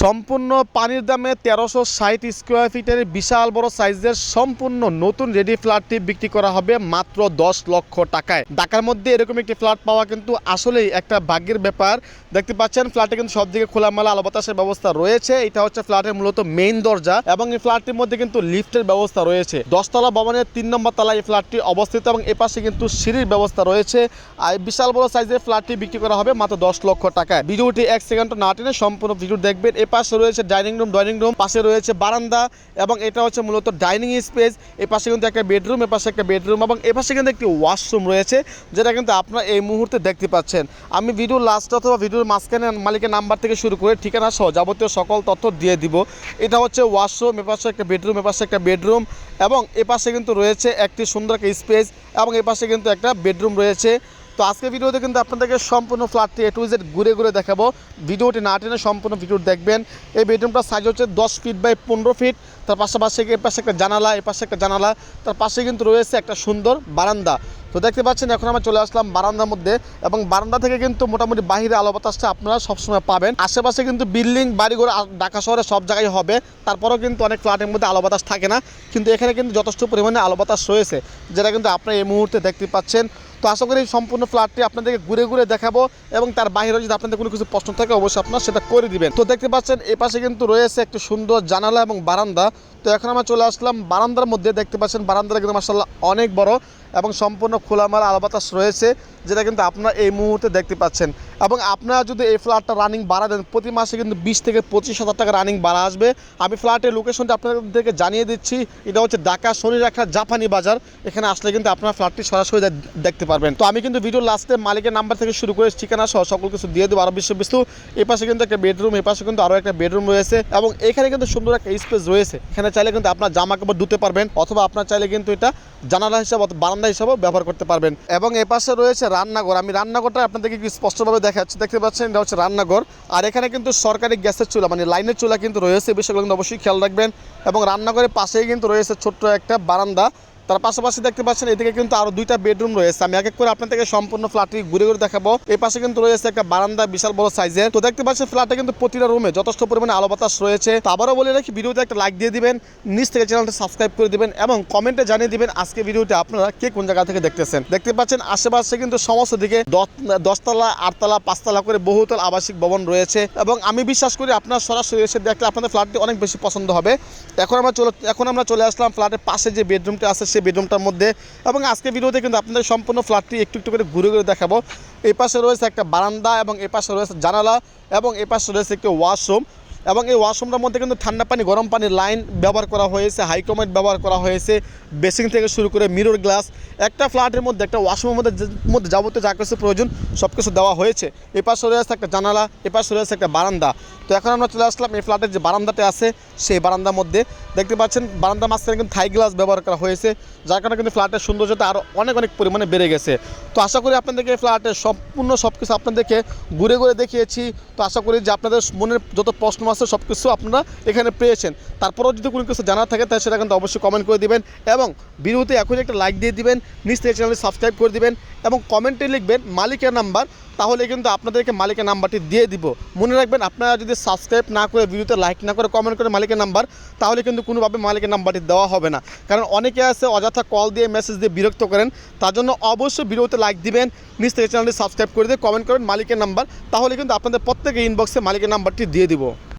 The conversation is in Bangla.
সম্পূর্ণ পানির দামে তেরোশো ষাট স্কোয়ার ফিটের বিশাল বড় সাইজের সম্পূর্ণ নতুন রেডি ফ্ল্যাটটি বিক্রি করা হবে মাত্র দশ লক্ষ টাকায়। ঢাকার মধ্যে এরকম একটি ফ্ল্যাট পাওয়া কিন্তু আসলেই একটা ভাগ্যের ব্যাপার। দেখতে পাচ্ছেন ফ্ল্যাটে কিন্তু সব দিকে খোলামেলা আলো বাতাসের ব্যবস্থা রয়েছে। এটা হচ্ছে ফ্ল্যাটের মূলত মেইন দরজা এবং এই ফ্ল্যাটটির মধ্যে কিন্তু লিফটের ব্যবস্থা রয়েছে। দশতলা ভবনের তিন নম্বর তলায় এই ফ্ল্যাটটি অবস্থিত এবং এপাশে কিন্তু সিঁড়ির ব্যবস্থা রয়েছে। আর বিশাল বড় সাইজের ফ্ল্যাটটি বিক্রি করা হবে মাত্র দশ লক্ষ টাকায়। ভিডিওটি এক সেকেন্ড না টেনে সম্পূর্ণ ভিডিও দেখবেন পাশে রয়েছে ডাইনিং রুম ডাইনিং রুম, পাশে রয়েছে বারান্দা এবং এটা হচ্ছে মূলত ডাইনিং স্পেস। এ পাশে কিন্তু একটা বেডরুম এ পাশে একটা বেডরুম এবং এ পাশে কিন্তু একটি ওয়াশরুম রয়েছে, যেটা কিন্তু আপনারা এই মুহূর্তে দেখতে পাচ্ছেন। আমি ভিডিও লাস্ট অথবা ভিডিওর মাঝখানে মালিকের নাম্বার থেকে শুরু করে ঠিকানা সহ যাবতীয় সকল তথ্য দিয়ে দিব। এটা হচ্ছে ওয়াশরুম, এ পাশে একটা বেডরুম, এ পাশে একটা বেডরুম এবং এ পাশে কিন্তু রয়েছে একটি সুন্দর একটা স্পেস এবং এ পাশে কিন্তু একটা বেডরুম রয়েছে। তো আজকে ভিডিওতে কিন্তু আপনাদেরকে সম্পূর্ণ ফ্ল্যাটটি এ টু জেড ঘুরে ঘুরে দেখাবো। ভিডিওটি না টেনে সম্পূর্ণ ভিডিও দেখবেন। এই বেডরুমটার সাইজ হচ্ছে দশ ফিট বাই পনেরো ফিট তার পাশাপাশি এর পাশে একটা জানালা এ পাশে একটা জানালা। তার পাশে কিন্তু রয়েছে একটা সুন্দর বারান্দা। তো দেখতে পাচ্ছেন, এখন আমরা চলে আসলাম বারান্দার মধ্যে এবং বারান্দা থেকে কিন্তু মোটামুটি বাহিরে আলো বাতাসটা আপনারা সবসময় পাবেন। আশেপাশে কিন্তু বিল্ডিং, বাড়িঘর ঢাকা শহরে সব জায়গায় হবে। তারপরেও কিন্তু অনেক ফ্ল্যাটের মধ্যে আলো বাতাস থাকে না। কিন্তু এখানে কিন্তু যথেষ্ট পরিমাণে আলো বাতাস রয়েছে, যেটা কিন্তু আপনারা এই মুহূর্তে দেখতে পাচ্ছেন। তো আশা করি সম্পূর্ণ ফ্ল্যাটটি আপনাদেরকে ঘুরে ঘুরে দেখাবো এবং তার বাইরে যদি আপনাদের কোনো কিছু প্রশ্ন থাকে, অবশ্যই আপনার সেটা করে দিবেন। তো দেখতে পাচ্ছেন এ পাশে কিন্তু রয়েছে একটি সুন্দর জানালা এবং বারান্দা। তো এখন আমরা চলে আসলাম বারান্দার মধ্যে। দেখতে পাচ্ছেন, বারান্দাটা কিন্তু মাসাল্লাহ অনেক বড়। এবং সম্পূর্ণ খোলামেলা আলো বাতাস রয়েছে, যেটা কিন্তু আপনারা এই মুহূর্তে দেখতে পাচ্ছেন। এবং আপনারা যদি এই ফ্ল্যাটটা রানিং বাড়া দেন, প্রতি মাসে কিন্তু বিশ থেকে পঁচিশ হাজার টাকা রানিং বাড়া আসবে। আমি ফ্ল্যাটের লোকেশনটা আপনাদেরকে জানিয়ে দিচ্ছি, এটা হচ্ছে ঢাকা শনি রাখা জাপানি বাজার। এখানে আসলে কিন্তু আপনারা ফ্ল্যাটটি সরাসরি দেখতে পারবেন। তো আমি কিন্তু ভিডিও লাস্টে মালিকের নাম্বার থেকে শুরু করে ঠিকানা সহ সকল কিছু দিয়ে দেবো আরও বিশ্ব বিস্তু এই পাশে কিন্তু একটা বেডরুম এই পাশে কিন্তু আরও একটা বেডরুম রয়েছে এবং এখানে কিন্তু সুন্দর একটা স্পেস রয়েছে। এখানে চাইলে কিন্তু আপনার জামা কাপড় ধুতে পারবেন, অথবা আপনার চাইলে কিন্তু এটা জানালা হিসাবে অথবা বারান্দা হিসাবেও ব্যবহার করতে পারবেন। এবং এ পাশে রয়েছে রান্নাঘর। আমি রান্নাঘরটা আপনাদেরকে একটু স্পষ্টভাবে দেখাচ্ছি। দেখতে পাচ্ছেন, এটা হচ্ছে রান্নাঘর। আর এখানে কিন্তু সরকারি গ্যাসের চুলা মানে লাইনের চুলা কিন্তু রয়েছে। এই বিষয়গুলো কিন্তু অবশ্যই খেয়াল রাখবেন। এবং রান্নাঘরের পাশেই কিন্তু রয়েছে ছোট্ট একটা বারান্দা। তার পাশাপাশি দেখতে পাচ্ছেন, এদিকে কিন্তু আরও দুইটা বেডরুম রয়েছে। আমি এক এক করে আপনাদেরকে সম্পূর্ণ ফ্ল্যাটটি ঘুরে ঘুরে দেখাবো। এই পাশে কিন্তু রয়েছে একটা বারান্দা, বিশাল বড় সাইজের। তো দেখতে পাচ্ছেন, ফ্ল্যাটে কিন্তু প্রতিটা রুমে যথেষ্ট পরিমাণে আলো বাতাস রয়েছে। আবারও বলে রাখি, ভিডিওতে একটা লাইক দিয়ে দিবেন, নিচ থেকে চ্যানেলটা সাবস্ক্রাইব করে দিবেন এবং কমেন্টে জানিয়ে দিবেন আজকে ভিডিওটি আপনারা কে কোন জায়গা থেকে দেখতেছেন। দেখতে পাচ্ছেন, আশেপাশে কিন্তু সমস্ত দিকে দশ- দশতলা, আটতলা, পাঁচতলা করে বহুতল আবাসিক ভবন রয়েছে এবং আমি বিশ্বাস করি আপনার সরাসরি এসে দেখলে আপনাদের ফ্ল্যাটটি অনেক বেশি পছন্দ হবে। এখন আমরা চলে, এখন আমরা চলে আসলাম ফ্ল্যাটের পাশে যে বেডরুমটা আছে সেই বেডরুমটার মধ্যে এবং আজকে ভিডিওতে কিন্তু আপনাদের সম্পূর্ণ ফ্ল্যাটটি একটু একটু করে ঘুরে ঘুরে দেখাবো। এই পাশে রয়েছে একটা বারান্দা এবং এই পাশে রয়েছে জানালা এবং এই পাশে রয়েছে একটি ওয়াশরুম এবং এই ওয়াশরুমটার মধ্যে কিন্তু ঠান্ডা পানি, গরম পানির লাইন ব্যবহার করা হয়েছে হাইকমেট ব্যবহার করা হয়েছে বেসিং থেকে শুরু করে মিরর গ্লাস, একটা ফ্ল্যাটের মধ্যে, একটা ওয়াশরুমের মধ্যে মধ্যে যাবতীয় যা কিছু প্রয়োজন সব কিছু দেওয়া হয়েছে। এ পাশে রয়েছে একটা জানালা এ পাশে রয়েছে একটা বারান্দা। তো এখন আমরা চলে আসলাম এই ফ্ল্যাটের যে বারান্দাতে আছে, সেই বারান্দার মধ্যে। দেখতে পাচ্ছেন বারান্দা মাঝখানে কিন্তু থাই গ্লাস ব্যবহার করা হয়েছে, যার কারণে কিন্তু ফ্ল্যাটের সৌন্দর্যতা আরও অনেক অনেক পরিমাণে বেড়ে গেছে। তো আশা করি আপনাদেরকে এই ফ্ল্যাটের সম্পূর্ণ সব কিছু আপনাদেরকে ঘুরে ঘুরে দেখিয়েছি। তো আশা করি যে আপনাদের মনের যত প্রশ্ন আছে সব কিছু আপনারা এখানে পেয়েছেন। তারপরেও যদি কোনো কিছু জানার থাকে, তাহলে সেটা কিন্তু অবশ্যই কমেন্ট করে দিবেন এবং ভিডিওতে এখনই একটা লাইক দিয়ে দিবেন। নিচ থেকে চ্যানেলটি সাবস্ক্রাইব করে দিবেন এবং কমেন্টে লিখবেন মালিকের নাম্বার তাহলে কিন্তু আপনাদেরকে মালিকের নাম্বারটি দিয়ে দিব। মনে রাখবেন, আপনারা যদি সাবস্ক্রাইব না করে ভিডিওতে লাইক না করে কমেন্ট করে মালিকের নাম্বার, তাহলে কিন্তু কোনোভাবে মালিকের নাম্বারটি দেওয়া হবে না। কারণ অনেকে আছে, অযথা কল দিয়ে মেসেজ দিয়ে বিরক্ত করেন। তার জন্য অবশ্যই ভিডিওতে লাইক দিবেন, নিজ থেকে চ্যানেলটি সাবস্ক্রাইব করে দিয়ে কমেন্ট করেন মালিকের নাম্বার। তাহলে কিন্তু আপনাদের প্রত্যেকে ইনবক্সে মালিকের নাম্বারটি দিয়ে দিব।